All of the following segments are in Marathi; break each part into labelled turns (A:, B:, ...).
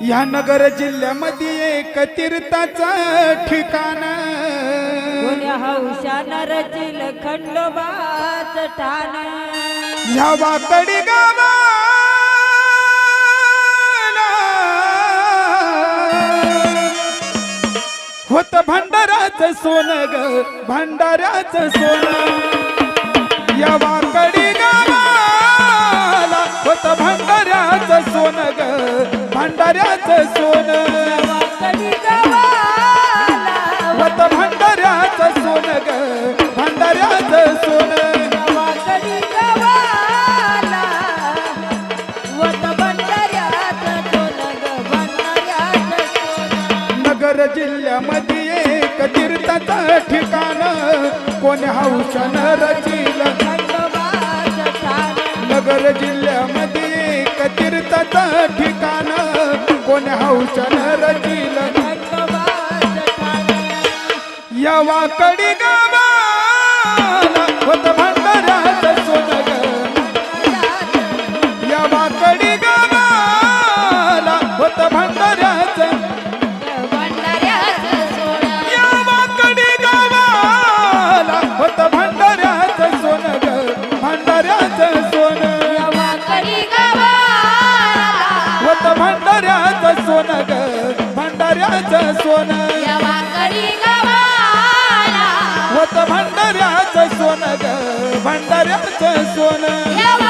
A: या नगर जिल्ह्यामध्ये एक तीर्थाचा ठिकाण.
B: खंडोबाच ठाण.
A: ह्या वाकडी गावाला. होत भंडाराचं सोनं ग भंडाऱ्याचं सोनं. या वाकडी गावाला होत भंडाऱ्याचं सोनं ग भंडाऱ्याच सोन.
B: वाकडी गावाला
A: होत ग भंडाऱ्याचं सोनं
B: वत भंडाऱ्याचं सोनं ग. भंडाऱ्याचं सोनं.
A: नगर जिल्ह्यामध्ये एक तीर्थाचं ठिकाण. कोण हौशन रचिल. नगर जिल्ह्यामध्ये ठिकाण कोण हौशानं रचिल.
B: खंडोबाच ठाण
A: या भंडाऱ्याचं सोनं ग भंडाऱ्याचं
B: सोनं.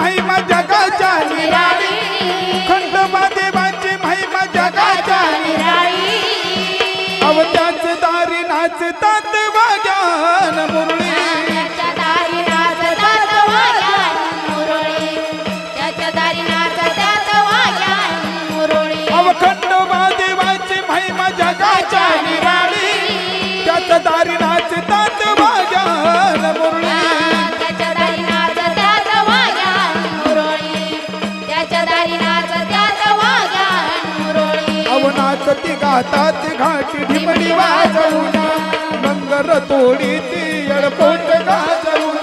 A: महिमा जगाच्या नाचती घाट घाटी ढिमडी वाजवून मंगर तोडी ती येळपोट गाजवून.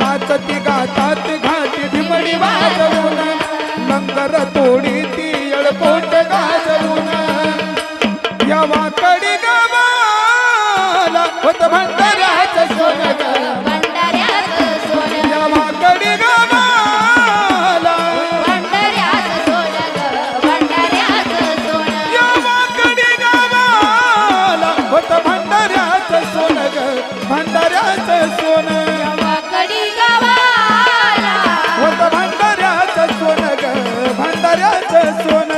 A: नाचती गातात घाट ढिमडी वाजवून मंगर तोडी ती येळपोट गाजवून. या गावाला होत भंडारा. सोनं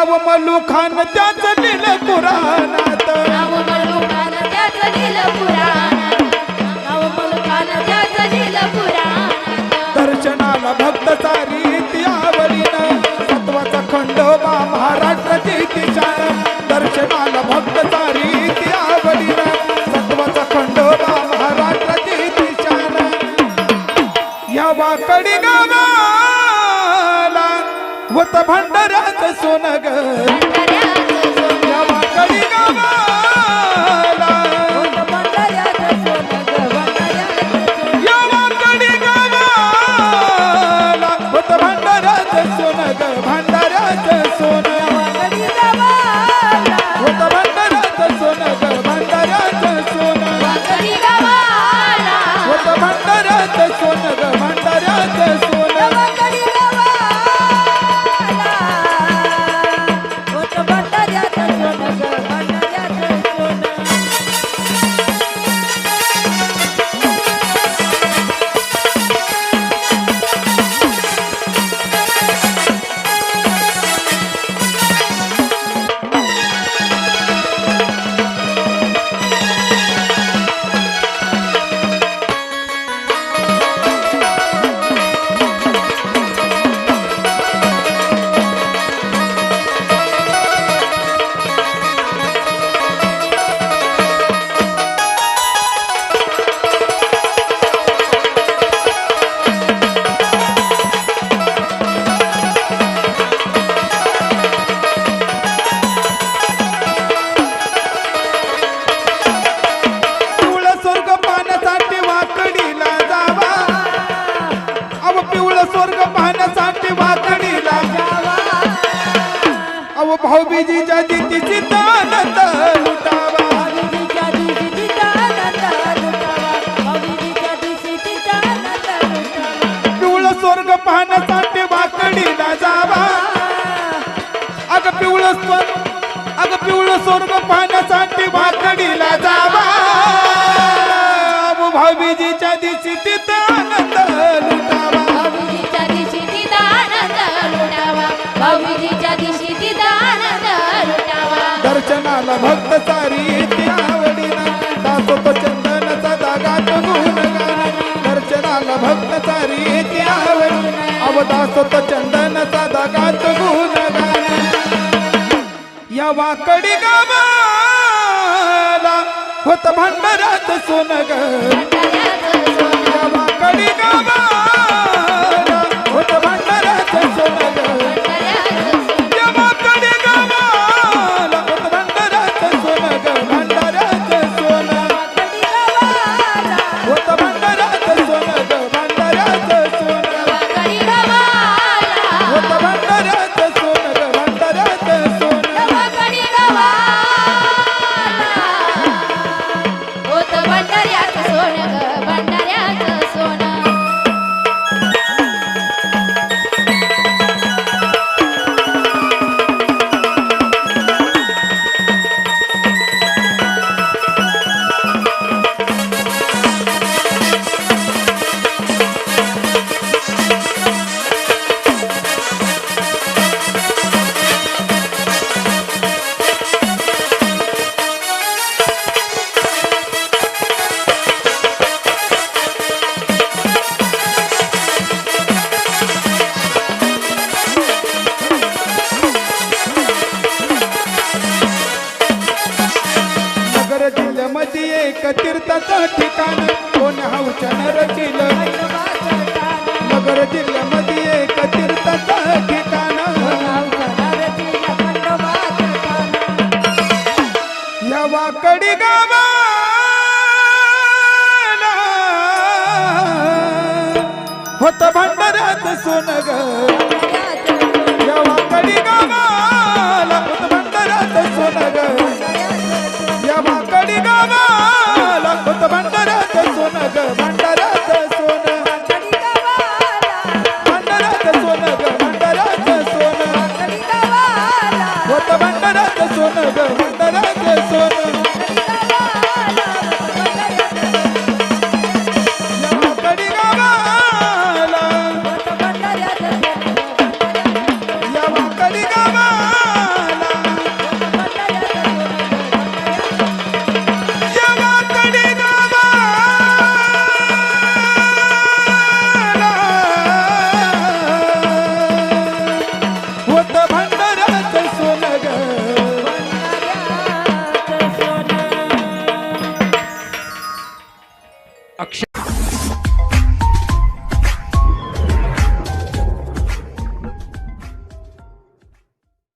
A: नाव मलुखान त्याच नील पुराणात. दर्शनाला भक्त ती आवडीनं सत्वाचा खंडोबा महाराष्ट्राची शान दर्शनाला भक्त आवडीनं सत्वाचा खंडोबा महाराष्ट्राची या वाकडी गावाला होत सोन ग या वाकडी गावाला पिवळं अग पिवळं स्वर्ग पाहण्यासाठी वाकडीला जावा. अव भाऊबीजीच्या दिवशी तिथं आनंद लुटावा.
B: भाऊबीजीच्या दिवशी तिथं आनंद लुटावा. भाऊबीजीच्या दिवशी तिथं आनंद लुटावा.
A: दर्शनाला भक्त सारी येते आवडीना. दासोतो चंदनाचा दागात गुण. गाणं दर्शनाला भक्त सारी येते आवडीना. चंदनाचा या वाकडी गावाला होत भांडारात सोन ग.
B: भंडाऱ्याचं सोनं
A: या वाकडी गावाला